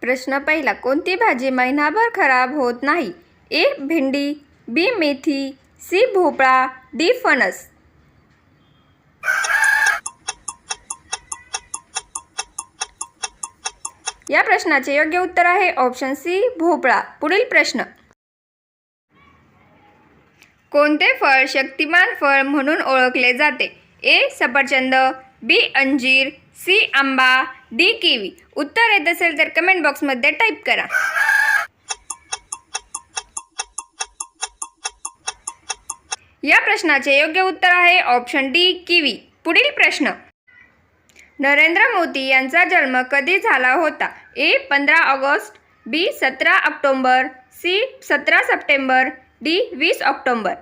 प्रश्न पहिला कोणती भाजी महिनाभर खराब होत नाही? ए भेंडी बी मेथी सी भोपळा डी फणस. या प्रश्नाचे योग्य उत्तर आहे ऑप्शन सी भोपळा. पुढील प्रश्न. कोणते फळ शक्तिमान फळ म्हणून ओळखले जाते? ए सफरचंद बी अंजीर सी आंबा डी किवी. उत्तर येत असेल तर कमेंट बॉक्समध्ये टाईप करा. या प्रश्नाचे योग्य उत्तर आहे ऑप्शन डी किवी. पुढील प्रश्न. नरेंद्र मोदी यांचा जन्म कधी झाला होता? ए पंधरा ऑगस्ट बी सतरा ऑक्टोंबर सी सतरा सप्टेंबर डी वीस ऑक्टोंबर.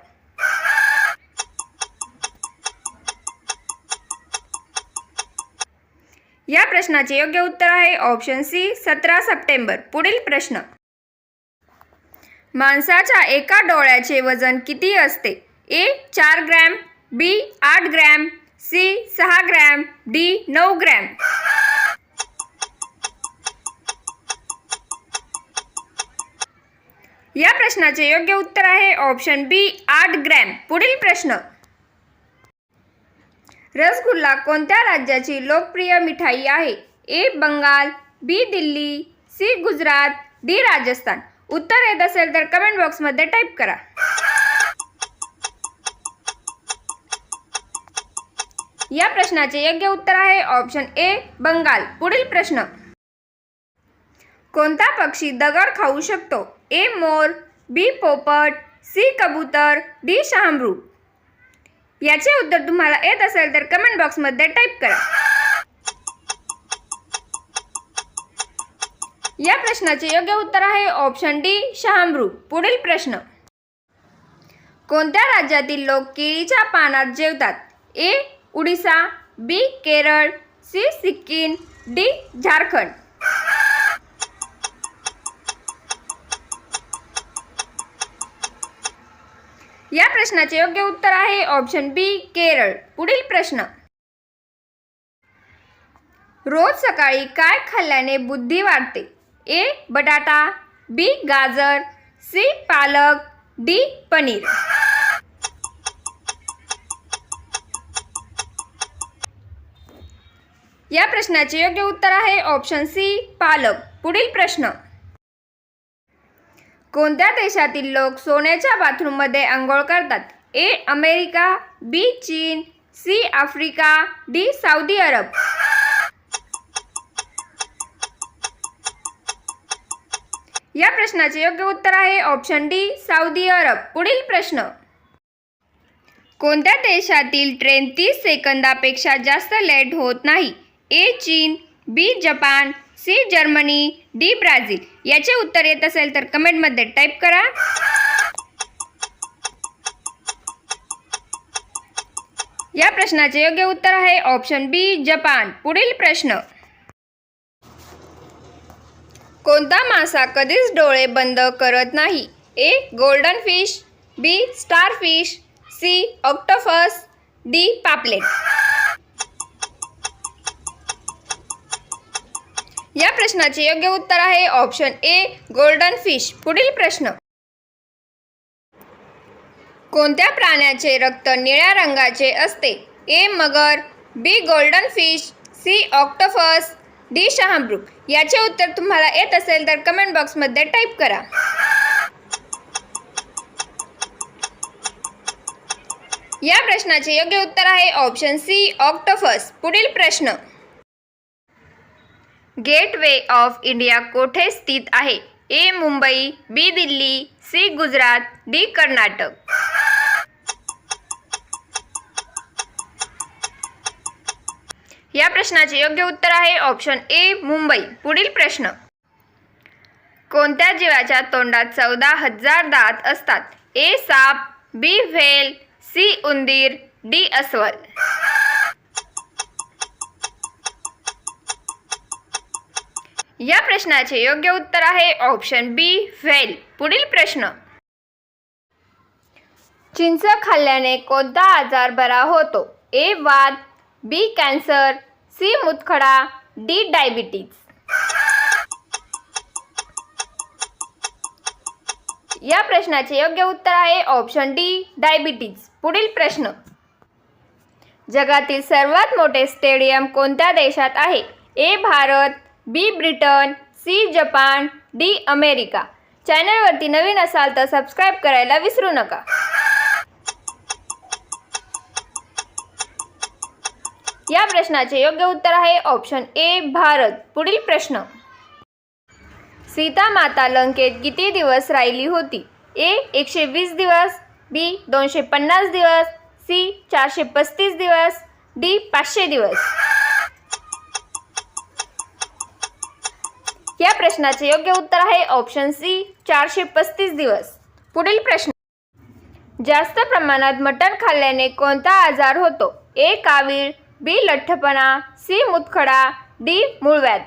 या प्रश्नाचे योग्य उत्तर आहे ऑप्शन सी सतरा सप्टेंबर. पुढील प्रश्न. माणसाच्या एका डोळ्याचे वजन किती असते? ए चार ग्रॅम बी आठ ग्रॅम सी सहा ग्रॅम डी नऊ ग्रॅम. या प्रश्नाचे योग्य उत्तर आहे ऑप्शन बी आठ ग्रॅम. पुढील प्रश्न. रसगुल्ला कोणत्या राज्याची लोकप्रिय मिठाई आहे? A Bengal B Delhi C Gujarat D Rajasthan. उत्तर येत असेल तर कमेंट बॉक्समध्ये टाईप करा. या प्रश्नाचे योग्य उत्तर आहे ऑप्शन ए बंगाल. पुढील प्रश्न. कोणता पक्षी दगड खाऊ शकतो? ए मोर बी पोपट सी कबूतर डी शहामृग. याचे उत्तर तुम्हाला येत असेल तर कमेंट बॉक्समध्ये टाईप करा. या प्रश्नाचे योग्य उत्तर आहे ऑप्शन डी शहामृग. पुढील प्रश्न. कोणत्या राज्यातील लोक केळीच्या पानात जेवतात? A Orissa B Kerala C Sikkim D Jharkhand. या प्रश्नाचे योग्य उत्तर आहे ऑप्शन बी केरळ. पुढील प्रश्न. रोज सकाळी काय खाल्ल्याने बुद्धी वाढते? ए बटाटा बी गाजर सी पालक डी पनीर. या प्रश्नाचे योग्य उत्तर आहे ऑप्शन सी पालक. पुढील प्रश्न. कोणत्या देशातील लोक सोन्याच्या बाथरूममध्ये आंघोळ करतात? ए अमेरिका बी चीन C Africa D Saudi Arab. या प्रश्नाचे योग्य उत्तर आहे ऑप्शन डी सौदी अरब. पुढील प्रश्न. कोणत्या देशातील ट्रेन तीस सेकंदापेक्षा जास्त लेट होत नाही? ए चीन B Japan C Germany D Brazil. याचे उत्तर येत असेल तर कमेंटमध्ये टाईप करा. या प्रश्नाचे योग्य उत्तर आहे ऑप्शन बी जपान. पुढील प्रश्न. कोणता मासा कधीच डोळे बंद करत नाही? A golden fish B star fish C octopus D पापलेट. या प्रश्नाचे योग्य उत्तर आहे ऑप्शन ए गोल्डन फिश. पुढील प्रश्न. कोणत्या प्राण्याचे रक्त निळ्या रंगाचे असते? A Magar B golden fish C octopus D शहामृग. याचे उत्तर तुम्हाला येत असेल तर कमेंट बॉक्समध्ये टाईप करा. या प्रश्नाचे योग्य उत्तर आहे ऑप्शन सी ऑक्टोफस. पुढील प्रश्न. गेटवे ऑफ इंडिया कोठे स्थित आहे? A Mumbai B Delhi C Gujarat D Karnataka. या प्रश्नाचे योग्य उत्तर आहे ऑप्शन ए मुंबई. पुढील प्रश्न. कोणत्या जीवाच्या तोंडात चौदा हजार दात असतात? ए साप बी व्हेल सी उंदीर डी अस्वल. या प्रश्नाचे योग्य उत्तर आहे ऑप्शन बी व्हेल पुढील प्रश्न. चिंच खाल्ल्याने कोणता आजार बरा होतो? ए वाद. B cancer. C मुतखडा. D diabetes. या प्रश्नाचे योग्य उत्तर आहे ऑप्शन डी डायबिटीज. पुढील प्रश्न. जगातील सर्वात मोठे स्टेडियम कोणत्या देशात आहे? A Bharat. B Britain C Japan D America. चॅनलवरती नवीन असाल तर सबस्क्राईब करायला विसरू नका. या प्रश्नाचे योग्य उत्तर आहे ऑप्शन ए भारत. पुढील प्रश्न. सीता माता लंकेत किती दिवस राहिली होती? ए एकशे वीस दिवस बी दोनशे पन्नास दिवस सी चारशे पस्तीस दिवस डी पाचशे दिवस. या प्रश्नाचे योग्य उत्तर आहे ऑप्शन सी चारशे पस्तीस दिवस. पुढील प्रश्न. जास्त प्रमाणात मटण खाल्ल्याने कोणता आजार होतो? ए कावीळ बी लठ्ठपणा सी मुतखडा डी मूळव्याध.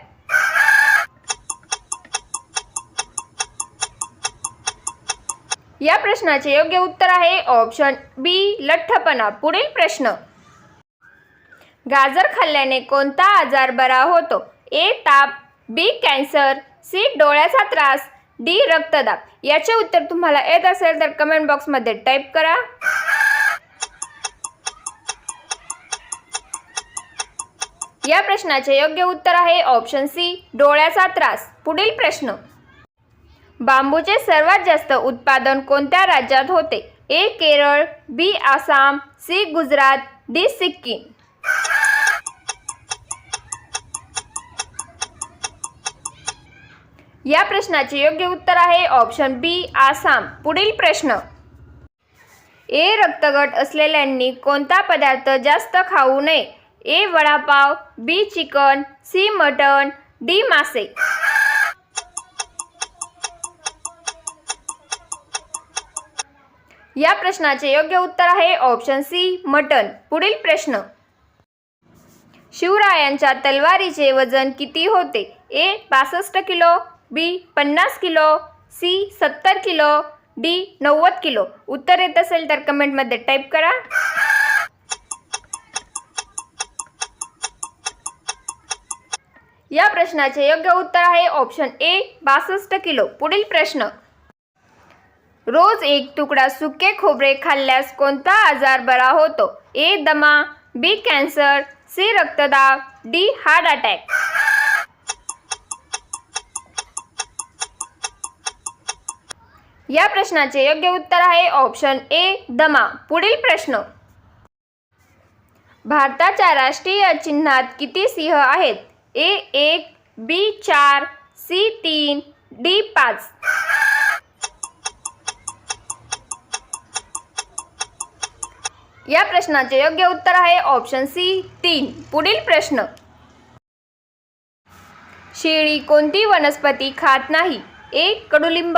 या प्रश्नाचे योग्य उत्तर आहे ऑप्शन बी लठ्ठपणा. पुढील प्रश्न. गाजर खाल्ल्याने कोणता आजार बरा होतो? ए ताप बी कॅन्सर सी डोळ्याचा त्रास डी रक्तदाब. याचे उत्तर तुम्हाला येत असेल तर कमेंट बॉक्समध्ये टाईप करा. या प्रश्नाचे योग्य उत्तर आहे ऑप्शन सी डोळ्याचा त्रास. पुढील प्रश्न. बांबूचे सर्वात जास्त उत्पादन कोणत्या राज्यात होते? A Kerala B Assam C Gujarat D Sikkim. या प्रश्नाचे योग्य उत्तर आहे ऑप्शन बी आसाम. पुढील प्रश्न. ए रक्तगट असलेल्यांनी कोणता पदार्थ जास्त खाऊ नये? A vada pav B chicken C mutton D मासे. या प्रश्नाचे योग्य उत्तर आहे ऑप्शन सी मटन पुढील प्रश्न. शिवरायांच्या तलवारीचे वजन किती होते? ए पासष्ट किलो बी पन्नास किलो सी सत्तर किलो डी नव्वद किलो. उत्तर येत असेल तर कमेंटमध्ये टाईप करा. या प्रश्नाचे योग्य उत्तर आहे ऑप्शन ए बासष्ट किलो. पुढील प्रश्न. रोज एक तुकडा सुके खोबरे खाल्ल्यास कोणता आजार बरा होतो? ए दमा बी कॅन्सर सी रक्तदाब डी हार्ट अटॅक. या प्रश्नाचे योग्य उत्तर आहे ऑप्शन ए दमा. पुढील प्रश्न. भारताच्या राष्ट्रीय चिन्हात किती सिंह आहेत? ए एक बी चार सी तीन डी पाच. या प्रश्नाचे योग्य उत्तर आहे ऑप्शन सी तीन. पुढील प्रश्न. शेळी कोणती वनस्पती खात नाही? ए कडुलिंब